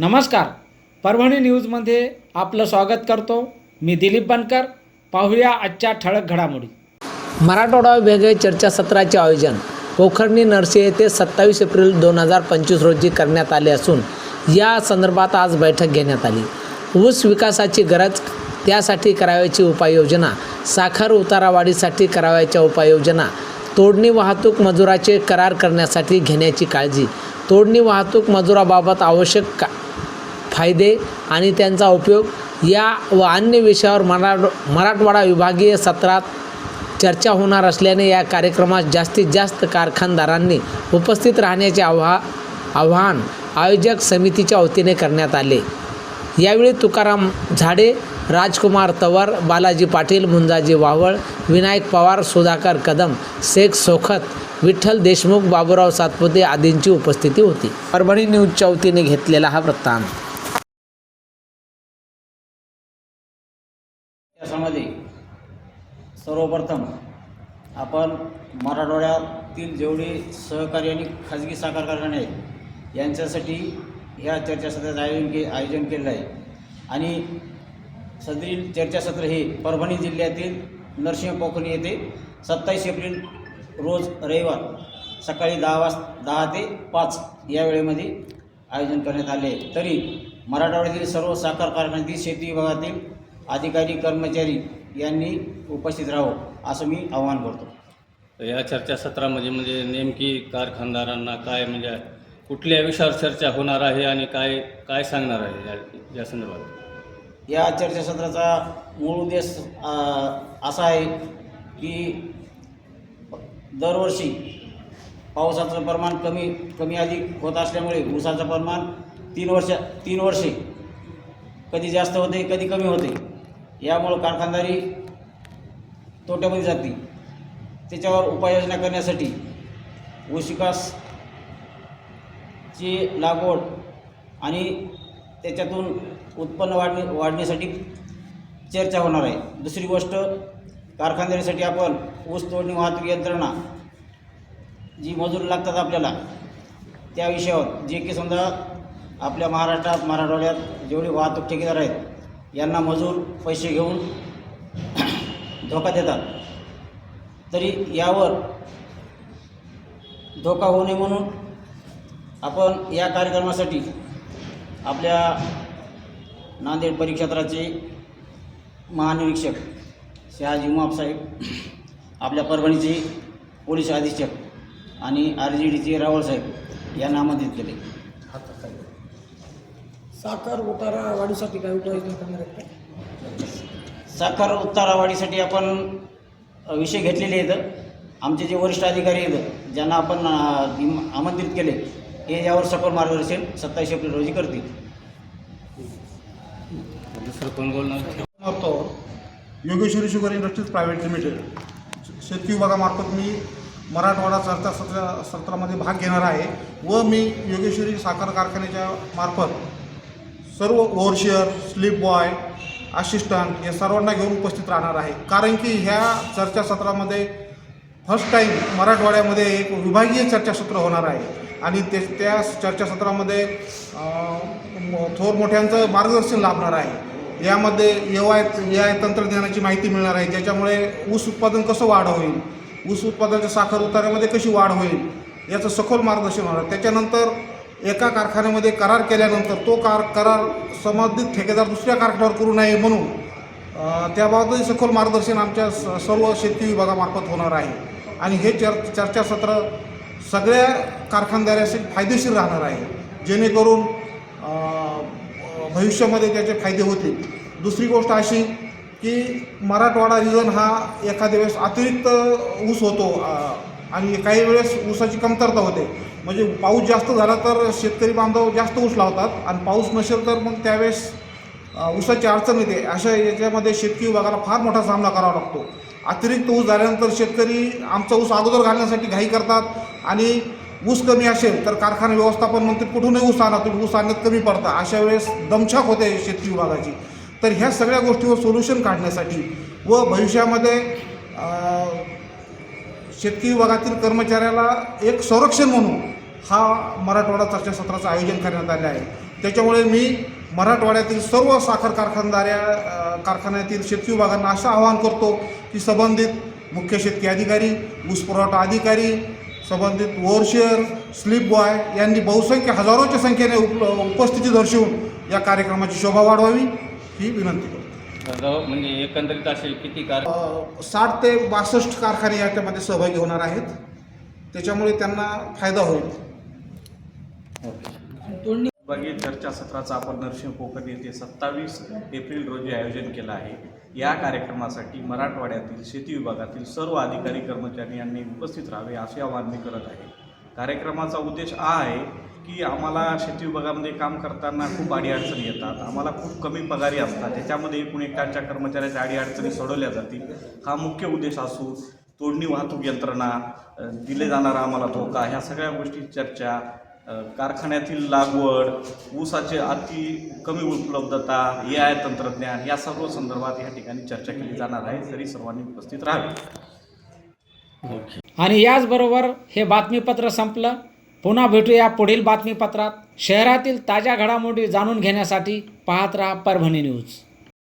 नमस्कार. परभणी न्यूजमध्ये आपलं स्वागत करतो. मी दिलीप बनकर. पाहूया आजच्या ठळक घडामोडी. मराठवाडा वेगळे चर्चासत्राचे आयोजन पोखर्णी नरसी येथे सत्तावीस एप्रिल दोन हजार पंचवीस रोजी करण्यात आले असून या संदर्भात आज बैठक घेण्यात आली. ऊस विकासाची गरज त्यासाठी करावयाची उपाययोजना साखर उतारावाढीसाठी करावयाच्या उपाययोजना तोडणी वाहतूक मजुराचे करार करण्यासाठी घेण्याची काळजी तोडणी वाहतूक मजुराबाबत आवश्यक का फायदे आणि त्यांचा उपयोग या व अन्य विषयावर मरा मराठवाडा विभागीय सत्रात चर्चा होणार असल्याने या कार्यक्रमात जास्तीत जास्त कारखानदारांनी उपस्थित राहण्याचे आव्हा आव्हान आयोजक समितीच्या वतीने करण्यात आले. यावेळी तुकाराम झाडे राजकुमार तवर बालाजी पाटील मुंजाजी वावळ विनायक पवार सुधाकर कदम शेख सोखत विठ्ठल देशमुख बाबूराव सातपुते आदींची उपस्थिती होती. परभणी न्यूजच्या वतीने घेतलेला हा वृत्तांत त्याच्यामध्ये सर्वप्रथम आपण मराठवाड्यातील जेवढे सहकारी आणि खाजगी साखर कारखाने आहेत यांच्यासाठी ह्या चर्चासत्राचं आयोजन के आयोजन केलेलं आहे. आणि सदरील चर्चासत्र हे परभणी जिल्ह्यातील नरसिंह पोखरी येथे सत्तावीस एप्रिल रोज रविवार सकाळी दहा वाज दहा ते पाच या वेळेमध्ये आयोजन करण्यात आले. आहे तरी मराठवाड्यातील सर्व साखर कारखान्यातील शेती विभागातील अधिकारी कर्मचारी यांनी उपस्थित राहावं असं मी आवाहन करतो. या चर्चासत्रामध्ये म्हणजे नेमकी कारखानदारांना काय म्हणजे कुठल्या विषयावर चर्चा होणार आहे आणि काय काय सांगणार आहे या या संदर्भात? या चर्चासत्राचा मूळ उद्देश असा आहे की दरवर्षी पावसाचं प्रमाण कमी कमी अधिक होत असल्यामुळे ऊसाचं प्रमाण तीन वर्ष तीन वर्षे कधी जास्त होते कधी कमी होते. यामुळं कारखानदारी तोट्यामध्ये जाते. त्याच्यावर उपाययोजना करण्यासाठी ची लागवड आणि त्याच्यातून उत्पन्न वाढणे वाढण्यासाठी चर्चा होणार आहे. दुसरी गोष्ट कारखानदारीसाठी आपण ऊस तोडणी वाहतूक यंत्रणा जी मजूर लागतात आपल्याला त्या विषयावर जे की समजा आपल्या महाराष्ट्रात मराठवाड्यात जेवढे वाहतूक ठेकेदार आहेत यांना मजूर पैसे घेऊन धोका देतात. तरी यावर धोका होऊ नये म्हणून आपण या कार्यक्रमासाठी आपल्या नांदेड परिक्षेत्राचे महानिरीक्षक शहाजी उमाप साहेब आपल्या परभणीचे पोलीस अधीक्षक आणि आर जी डीचे रावळ साहेब यांना आमंत्रित केले. साखर उतारा वाढीसाठी काय उपाययोजना करणार आहेत का? साखर उत्तारावाढीसाठी आपण अ, विषय घेतलेले आहेत. आमचे जे वरिष्ठ अधिकारी आहेत ज्यांना आपण आमंत्रित केले हे यावर सखोल मार्गदर्शन सत्तावीस एप्रिल रोजी करतील. दुसरं कोण बोलणार करतो Yogeshwari sugar industries private limited. शेतकी विभागामार्फत मी मराठवाडा चर्चा सत्र सत्रामध्ये भाग घेणार आहे व मी योगेश्वरी साखर कारखान्याच्या मार्फत सर्व ओव्हरशिअर स्लीप बॉय असिस्टंट या सर्वांना घेऊन उपस्थित राहणार आहे. कारण की ह्या चर्चासत्रामध्ये फर्स्ट टाईम मराठवाड्यामध्ये एक विभागीय चर्चासत्र होणार आहे. आणि ते त्या चर्चासत्रामध्ये थोर मोठ्यांचं मार्गदर्शन लाभणार आहे. यामध्ये ए आय ए आय तंत्रज्ञानाची माहिती मिळणार आहे. ज्याच्यामुळे ऊस उत्पादन कसं वाढ होईल ऊस उत्पादनाच्या साखर उतारामध्ये कशी वाढ होईल याचं सखोल मार्गदर्शन होणार आहे. त्याच्यानंतर एका कारखान्यामध्ये करार केल्यानंतर तो कार करार संबंधित ठेकेदार दुसऱ्या कारखान्यावर करू नये म्हणून त्याबाबतही सखोल मार्गदर्शन आमच्या स- सर्व शेती विभागामार्फत होणार आहे. आणि हे चर चर्चासत्र सगळ्या कारखानदाऱ्याशी फायदेशीर राहणार आहे. जेणेकरून भविष्यामध्ये त्याचे फायदे होतील. दुसरी गोष्ट अशी की मराठवाडा रिजन हा एखाद्या वेळेस अतिरिक्त ऊस होतो आणि काही वेळेस ऊसाची कमतरता होते. म्हणजे पाऊस जास्त झाला तर शेतकरी बांधव जास्त ऊस लावतात आणि पाऊस नसेल तर मग त्यावेळेस ऊसाची अडचण येते. अशा याच्यामध्ये शेतकरी विभागाला फार मोठा सामना करावा लागतो. अतिरिक्त ऊस झाल्यानंतर शेतकरी आमचा ऊस अगोदर घालण्यासाठी घाई करतात आणि ऊस कमी असेल तर कारखाना व्यवस्थापन म्हणते कुठूनही ऊस आणा तुम्ही ऊस आणण्यात कमी पडता. अशा वेळेस दमछाक होते शेतकरी विभागाची. तर ह्या सगळ्या गोष्टीवर सोल्युशन काढण्यासाठी व भविष्यामध्ये शेतकरी विभागातील कर्मचाऱ्याला एक संरक्षण म्हणून हा मराठवाडा चर्चासत्राचं आयोजन करण्यात आले आहे. त्याच्यामुळे मी मराठवाड्यातील सर्व साखर कारखानदाऱ्या कारखान्यातील शेतकी विभागांना असं आवाहन करतो की संबंधित मुख्य शेतकी अधिकारी ऊस पुरवठा अधिकारी संबंधित ओव्हरशेअर स्लिप बॉय यांनी बहुसंख्य हजारोच्या संख्येने उप उपस्थिती दर्शवून या कार्यक्रमाची शोभा वाढवावी ही विनंती करतो. म्हणजे एकंदरीत असे किती कार साठ ते बासष्ट कारखाने याच्यामध्ये सहभागी होणार आहेत. त्याच्यामुळे त्यांना फायदा होईल. तोडणी विभागीय चर्चासत्राचं आपण नरसिंह कोकण येथे सत्तावीस एप्रिल रोजी आयोजन केलं आहे. या कार्यक्रमासाठी मराठवाड्यातील शेती विभागातील सर्व अधिकारी कर्मचारी यांनी उपस्थित राहावे असे आवाहन मी करत आहे. कार्यक्रमाचा उद्देश हा आहे की आम्हाला शेती विभागामध्ये काम करताना खूप अडीअडचणी येतात. आम्हाला खूप कमी पगारी असतात. त्याच्यामध्ये एकूण एकाच्या कर्मचाऱ्याच्या अडीअडचणी सोडवल्या जातील. हा मुख्य उद्देश असून तोडणी वाहतूक यंत्रणा दिले जाणारा आम्हाला धोका ह्या सगळ्या गोष्टी चर्चा कारखान्यातील लागवड ऊसाचे अति कमी उपलब्धता ए आय तंत्रज्ञान या सर्व संदर्भात या ठिकाणी चर्चा केली जाणार आहे. तरी सर्वांनी उपस्थित राहावे. आणि याचबरोबर हे बातमीपत्र संपलं. पुन्हा भेटूया पुढील बातमीपत्रात. शहरातील ताज्या घडामोडी जाणून घेण्यासाठी पाहत राहा परभणी न्यूज.